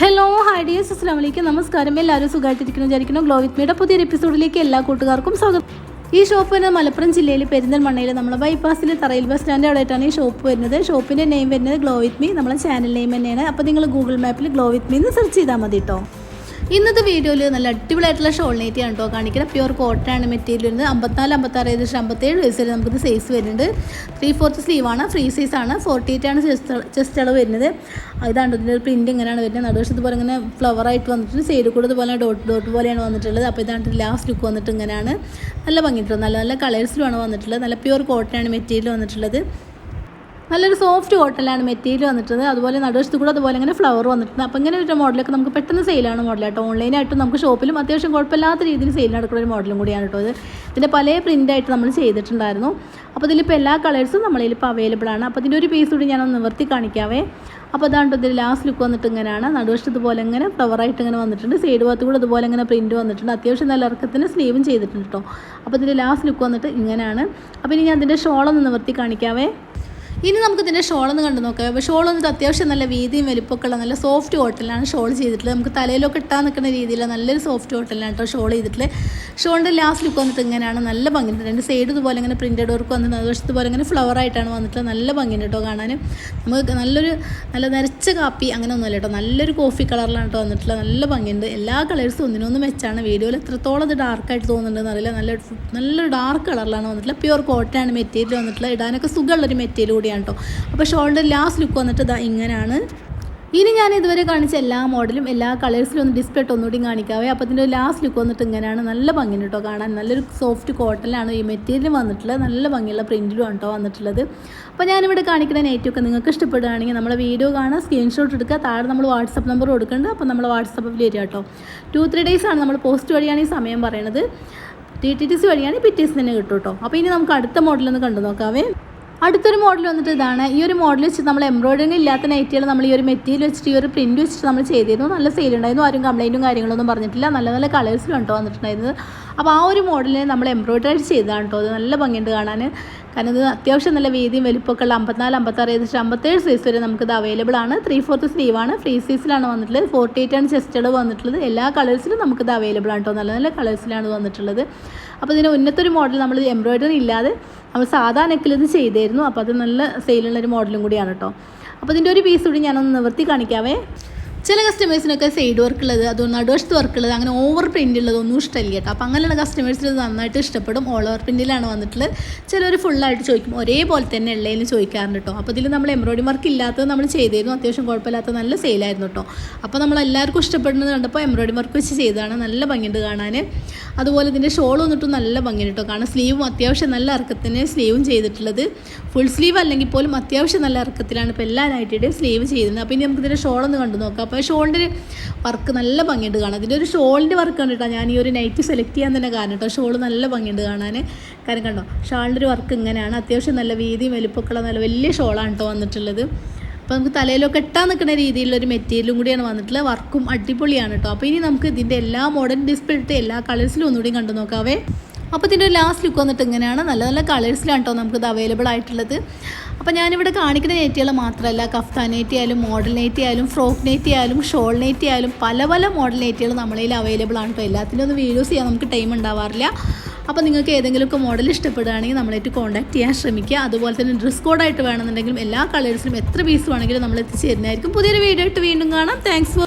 Hello hi dears അസ്ലാം വലൈക്കും നമസ്കാരം. എല്ലാവരും സുഖമായിട്ടിരിക്കുന്നു വിചാരിക്കുന്നു. ഗ്ലോ വിത്ത് മീയുടെ പുതിയൊരു എപ്പിസോഡിലേക്ക് എല്ലാ കൂട്ടുകാർക്കും സ്വാഗതം. ഈ ഷോപ്പ് വരുന്നത് മലപ്പുറം ജില്ലയിൽ പെരിന്തൽമണ്ണയിൽ നമ്മുടെ ബൈപ്പാസിൽ തറയിൽ ബസ് സ്റ്റാൻഡ് അവിടെയായിട്ടാണ് ഈ ഷോപ്പ് വരുന്നത്. ഷോപ്പിന്റെ നെയിം വരുന്നത് ഗ്ലോ വിത്ത് മീ നമ്മളെ ചാനൽ നെയിം തന്നെയാണ്. അപ്പോൾ നിങ്ങൾ ഗൂഗിൾ മാപ്പിൽ ഗ്ലോ വിത്ത് മീ എന്ന് സെർച്ച് ചെയ്താൽ മതി കേട്ടോ ഇന്നത്തെ വീഡിയോയിൽ നല്ല അടിപൊളിയായിട്ടുള്ള ഷോൾ നെറ്റ് ആണ് കേട്ടോ കാണിക്കുന്നത് പ്യുവർ കോട്ടൺ ആണ് മെറ്റീരിയൽ വരുന്നത്. അമ്പത്തിനാല് അമ്പത്താറ് ഏകദേശം അമ്പത്തേഴ് വയസ്സ് വരെ നമുക്കിത് സൈസ് വരുന്നുണ്ട്. ത്രീ ഫോർത്ത് ആണ്. ഫ്രീ സൈസ് ആണ്. ഫോർട്ടി എയ്റ്റ് ആണ് ചെസ്റ്റ് അളവ് വരുന്നത്. ഇതാണ് ഇതിന്റെ ഒരു പ്രിന്റ് ഇങ്ങനെയാണ് വരുന്നത്. നടുവശത്ത് പോലെ ഇങ്ങനെ ഫ്ലവർ ആയിട്ട് വന്നിട്ടുണ്ട്. സൈഡ് കൂടെ ഇതുപോലെ ഡോട്ട് ഡോട്ട് പോലെയാണ് വന്നിട്ടുള്ളത്. അപ്പോൾ ഇതാണ് ലാസ്റ്റ് ലുക്ക് വന്നിട്ട് ഇങ്ങനെയാണ്. നല്ല ഭംഗിയിട്ടുണ്ട് നല്ല നല്ല കളേഴ്സിലുമാണ് വന്നിട്ടുള്ളത്. നല്ല പ്യുവർ കോട്ടൺ ആണ് മെറ്റീരിയൽ വന്നിട്ടുള്ളത്. നല്ലൊരു സോഫ്റ്റ് കോട്ടലാണ് മെറ്റീരിയൽ വന്നിട്ടുള്ളത്. അതുപോലെ നടുവശത്ത് കൂടെ അതുപോലെ ഇങ്ങനെ ഫ്ലവർ വന്നിട്ടുണ്ട്. അപ്പോൾ ഇങ്ങനെ ഒരു മോഡലൊക്കെ നമുക്ക് പെട്ടെന്ന് സെയിലാണ് മോഡലായിട്ട് ഓൺലൈനായിട്ടും നമുക്ക് ഷോപ്പിലും അത്യാവശ്യം കുഴപ്പമില്ലാത്ത രീതിയിൽ സെയിൽ നടക്കുന്ന ഒരു മോഡലും കൂടിയാണ് കേട്ടോ ഇത്. ഇതിന്റെ പല പ്രിന്റായിട്ട് നമ്മൾ ചെയ്തിട്ടുണ്ടായിരുന്നു. അപ്പോൾ ഇതിലിപ്പോൾ എല്ലാ കളേഴ്സും നമ്മളിലിപ്പോൾ അവൈലബിൾ ആണ്. അപ്പോൾ ഇതിന്റെ ഒരു പീസ് കൂടി ഞാനൊന്ന് നിവർത്തി കാണിക്കാവേ. അപ്പോൾ അതാണ്ട് ഇതിൽ ലാസ്റ്റ് ലുക്ക് വന്നിട്ട് ഇങ്ങനെയാണ്. നടുവശത്ത് ഇതുപോലെ ഇങ്ങനെ ഫ്ലവറായിട്ട് ഇങ്ങനെ വന്നിട്ടുണ്ട്. സൈഡ് ഭാഗത്ത് കൂടെ ഇതുപോലെ ഇങ്ങനെ പ്രിന്റ് വന്നിട്ടുണ്ട്. അത്യാവശ്യം നല്ല ഇറക്കത്തിന് സ്ലീവും ചെയ്തിട്ടുണ്ട് കേട്ടോ. അപ്പോൾ ഇതിന്റെ ലാസ്റ്റ് ലുക്ക് വന്നിട്ട് ഇങ്ങനെയാണ്. അപ്പോൾ ഇനി ഞാൻ അതിന്റെ ഷോളൊന്ന് നിവർത്തി കാണിക്കാവേ. ഇനി നമുക്ക് ഇതിന്റെ ഷോളൊന്ന് കണ്ടു നോക്കാം. അപ്പോൾ ഷോൾ വന്നിട്ട് അത്യാവശ്യം നല്ല വീതിയും വലിപ്പമൊക്കെ ഉള്ള നല്ല സോഫ്റ്റ് ഹോട്ടലാണ് ഷോൾ ചെയ്തിട്ടുള്ളത്. നമുക്ക് തലയിലൊക്കെ ഇട്ടാൻ നിൽക്കുന്ന രീതിയിൽ നല്ലൊരു സോഫ്റ്റ് ഹോട്ടലാണ് കേട്ടോ ഷോൾ ചെയ്തിട്ടുള്ളത്. ഷോളിന്റെ ലാസ്റ്റ് ലുക്ക് വന്നിട്ട് ഇങ്ങനെയാണ് നല്ല ഭംഗിയുണ്ട് രണ്ട് സൈഡ് ഇതുപോലെ ഇങ്ങനെ പ്രിന്റഡ് വർക്ക് വന്നിട്ട് വശത്ത് പോലെ ഇങ്ങനെ ഫ്ലവർ ആയിട്ടാണ് വന്നിട്ടുള്ളത്. നല്ല ഭംഗിയുണ്ട് കേട്ടോ കാണാൻ നമുക്ക് നല്ലൊരു നല്ല നരച്ച കാപ്പി അങ്ങനെ ഒന്നുമല്ല കേട്ടോ. നല്ലൊരു കോഫി കളറിലാണ് കേട്ടോ വന്നിട്ടുള്ളത്. നല്ല ഭംഗിയുണ്ട്. എല്ലാ കളേഴ്സും ഒന്നിനൊന്നും മെച്ചാണ് വീഡിയോയിൽ എത്രത്തോളം ഇത് ഡാർക്കായിട്ട് തോന്നുന്നുണ്ടെന്ന് അറിയില്ല. നല്ല നല്ലൊരു ഡാർക്ക് കളറിലാണ് വന്നിട്ടുള്ളത്. പ്യുവർ കോട്ടനാണ് മെറ്റീരിയൽ വന്നിട്ടുള്ളത്. ഇടാനൊക്കെ സുഖമുള്ളൊരു മെറ്റീരിയൽ കൂടിയാണ്. കേട്ടോ അപ്പോൾ ഷോൾഡർ ലാസ്റ്റ് ലുക്ക് വന്നിട്ട് ഇതാ ഇങ്ങനെയാണ് ഇനി ഞാൻ ഇതുവരെ കാണിച്ച എല്ലാ മോഡലും എല്ലാ കളേഴ്സിലും ഒന്ന് ഡിസ്പ്ലേ ഇട്ട് ഒന്നുകൂടി കാണിക്കാവേ. അപ്പോൾ ഇതിന്റെ ലാസ്റ്റ് ലുക്ക് വന്നിട്ട് ഇങ്ങനെയാണ് നല്ല ഭംഗിയുണ്ട് കേട്ടോ കാണാൻ. നല്ലൊരു സോഫ്റ്റ് കോട്ടനാണ് ഈ മെറ്റീരിയൽ വന്നിട്ടുള്ളത്. നല്ല ഭംഗിയുള്ള പ്രിന്റിലും കേട്ടോ വന്നിട്ടുള്ളത്. അപ്പോൾ ഞാനിവിടെ കാണിക്കുന്ന നെറ്റൊക്കെ നിങ്ങൾക്ക് ഇഷ്ടപ്പെടുകയാണെങ്കിൽ നമ്മളെ വീഡിയോ കാണാൻ സ്ക്രീൻഷോട്ട് എടുക്കുക. താഴെ നമ്മൾ വാട്സപ്പ് നമ്പർ കൊടുക്കേണ്ടത് അപ്പോൾ നമ്മൾ വാട്സപ്പിൽ വരിക കേട്ടോ ടു ത്രീ ഡേയ്സ് ആണ് നമ്മൾ പോസ്റ്റ് വഴിയാണ് ഈ സമയം പറയണത്. ടി ടി ടി സി വഴിയാണ് പിറ്റേസ് തന്നെ കിട്ടും കേട്ടോ അപ്പോൾ ഇനി നമുക്ക് അടുത്ത മോഡലൊന്ന് കണ്ടു നോക്കാവേ അടുത്തൊരു മോഡൽ വന്നിട്ട് ഇതാണ്. ഈ ഒരു മോഡൽ വെച്ചിട്ട് നമ്മൾ എംബ്രോയിഡറി ഇല്ലാത്ത നൈറ്റികൾ നമ്മൾ ഈ ഒരു മെറ്റീരിയൽ വെച്ചിട്ട് ഈ ഒരു പ്രിന്റ് വെച്ചിട്ട് നമ്മൾ ചെയ്തിരുന്നു. നല്ല സെയിൽ ഉണ്ടായിരുന്നു. ആരും കംപ്ലൈന്റും കാര്യങ്ങളൊന്നും പറഞ്ഞിട്ടില്ല. നല്ല നല്ല കളേഴ്സിലുണ്ടോ വന്നിട്ടുണ്ടായിരുന്നത്. അപ്പോൾ ആ ഒരു മോഡലിനെ നമ്മൾ എംബ്രോയിഡറി ചെയ്തതാണ് കേട്ടോ അത് നല്ല ഭംഗിയുണ്ട് കാണാൻ കാരണം ഇത് അത്യാവശ്യം നല്ല വീതിയും വലിപ്പമൊക്കെ ഉള്ള അമ്പത്തിനാല് അമ്പത്താറ് ഏകദേശം അമ്പത്തേഴ് സൈസ് വരെ നമുക്കിത് അവൈലബിൾ ആണ്. ത്രീ ഫോർത്ത് സ്ലീവാണ് ഫ്രീ സൈസിലാണ് വന്നിട്ടുള്ളത്. ഫോർട്ടി എയ്റ്റ് ആണ് ചെസ്റ്റഡ് വന്നിട്ടുള്ളത്. എല്ലാ കളേഴ്സിലും നമുക്കിത് അവൈലബിൾ ആണ് കേട്ടോ നല്ല നല്ല കളേഴ്സിലാണ് വന്നിട്ടുള്ളത്. അപ്പോൾ ഇതിന് ഉന്നത്തൊരു മോഡൽ നമ്മൾ എംബ്രോയിഡറി ഇല്ലാതെ നമ്മൾ സാധാ നെക്കിൽ ഇത് ചെയ്തായിരുന്നു അപ്പോൾ അത് നല്ല സെയിലുള്ളൊരു മോഡലും കൂടിയാണ് കേട്ടോ അപ്പോൾ ഇതിന്റെ ഒരു പീസ് കൂടി ഞാനൊന്ന് നിവർത്തി കാണിക്കാവേ. ചില കസ്റ്റമേഴ്സിനൊക്കെ സൈഡ് വർക്ക് ഉള്ളത് അത് നടുവശത്ത് വർക്ക് ഉള്ളത് അങ്ങനെ ഓവർ പ്രിന്റ് ഉള്ളതൊന്നും ഇഷ്ടമില്ല കേട്ടോ. അപ്പോൾ അങ്ങനെയുള്ള കസ്റ്റമേഴ്സിന് ഇത് നന്നായിട്ട് ഇഷ്ടപ്പെടും. ഓൾ ഓവർ പ്രിന്റിലാണ് വന്നിട്ടുള്ളത്. ചിലർ ഫുള്ളായിട്ട് ചോദിക്കും ഒരേപോലെ തന്നെ ഉള്ളതെന്ന് ചോദിക്കാറുണ്ട് കേട്ടോ. അപ്പോൾ ഇതിൽ നമ്മൾ എംബ്രോയിഡറി വർക്ക് ഇല്ലാത്തത് നമ്മൾ ചെയ്തിരുന്നു. അത്യാവശ്യം കുഴപ്പമില്ലാത്ത നല്ല സെയിലായിരുന്നു കേട്ടോ. അപ്പോൾ നമ്മൾ എല്ലാവർക്കും ഇഷ്ടപ്പെടുന്നത് കണ്ടപ്പോൾ എംബ്രോയിഡറി വർക്ക് വെച്ച് ചെയ്തതാണ്. നല്ല ഭംഗിയുണ്ട് കാണാൻ അതുപോലെ ഇതിന്റെ ഷോൾ വന്നിട്ടും നല്ല ഭംഗിയുണ്ട് കേട്ടോ. കാരണം സ്ലീവും അത്യാവശ്യം നല്ല ഇറക്കത്തിന് സ്ലീവും ചെയ്തിട്ടുള്ളത്. ഫുൾ സ്ലീവ് അല്ലെങ്കിൽ പോലും അത്യാവശ്യം നല്ല ഇറക്കത്തിലാണ് ഇപ്പോൾ എല്ലാ നൈറ്റിയുടെയും സ്ലീവ് ചെയ്തിരുന്നത്. അപ്പോൾ ഇനി നമുക്ക് ഇതിന്റെ ഒന്ന് കണ്ടു നോക്കാം അപ്പോൾ ഷോളിന്റെ ഒരു വർക്ക് നല്ല ഭംഗിയുണ്ട് കാണാൻ. ഇതിന്റെ ഒരു ഷോളിന്റെ വർക്ക് കണ്ടിട്ടാണ് ഞാൻ ഈ ഒരു നൈറ്റ് സെലക്ട് ചെയ്യാൻ തന്നെ കാരണം കേട്ടോ. ഷോൾ നല്ല ഭംഗിയുണ്ട് കാണാൻ കാരണം കണ്ടോ? ഷാളിന്റെ ഒരു വർക്ക് ഇങ്ങനെയാണ്. അത്യാവശ്യം നല്ല വീതിയും വലുപ്പമൊക്കെയുള്ള നല്ല വലിയ ഷോളാണ് കേട്ടോ വന്നിട്ടുള്ളത്. അപ്പോൾ നമുക്ക് തലയിലൊക്കെ ഇട്ടാൻ നിൽക്കുന്ന രീതിയിലുള്ള ഒരു മെറ്റീരിയലും കൂടിയാണ് വന്നിട്ടുള്ളത്. വർക്കും അടിപൊളിയാണ് കേട്ടോ. അപ്പോൾ ഇനി നമുക്ക് ഇതിന്റെ എല്ലാ മോഡേൺ ഡിസ്പ്ലേ ഇട്ട് എല്ലാ കളേഴ്സിലും ഒന്നുകൂടി കണ്ടു നോക്കാവേ അപ്പോൾ ഇതിന്റെ ലാസ്റ്റ് ലുക്ക് വന്നിട്ട് ഇങ്ങനെയാണ്. നല്ല നല്ല കളേഴ്സിലാണ് കേട്ടോ നമുക്കിത് അവൈലബിൾ ആയിട്ടുള്ളത്. അപ്പോൾ ഞാനിവിടെ കാണിക്കുന്ന നെറ്റികൾ മാത്രമല്ല കഫ്താൻ നെറ്റി ആയാലും മോഡൽ നെറ്റി ആയാലും ഫ്രോക്ക് നെറ്റി ആയാലും ഷോൾ നെറ്റി ആയാലും പല പല മോഡൽ നെറ്റികൾ നമ്മളിൽ അവൈലബിൾ ആണ് കേട്ടോ എല്ലാത്തിനും ഒന്ന് വീഡിയോസ് ചെയ്യാൻ നമുക്ക് ടൈം ഉണ്ടാവാറില്ല. അപ്പോൾ നിങ്ങൾക്ക് ഏതെങ്കിലുമൊക്കെ മോഡൽ ഇഷ്ടപ്പെടുകയാണെങ്കിൽ നമ്മളായിട്ട് കോൺടാക്ട് ചെയ്യാൻ ശ്രമിക്കുക. അതുപോലെ തന്നെ ഡ്രസ് കോഡായിട്ട് വേണമെന്നുണ്ടെങ്കിലും എല്ലാ കളേഴ്സിലും എത്ര പീസ് വേണമെങ്കിലും നമ്മൾ എത്തിച്ചേരുന്നതായിരിക്കും പുതിയൊരു വീഡിയോ ആയിട്ട് വീണ്ടും കാണാം. താങ്ക്സ്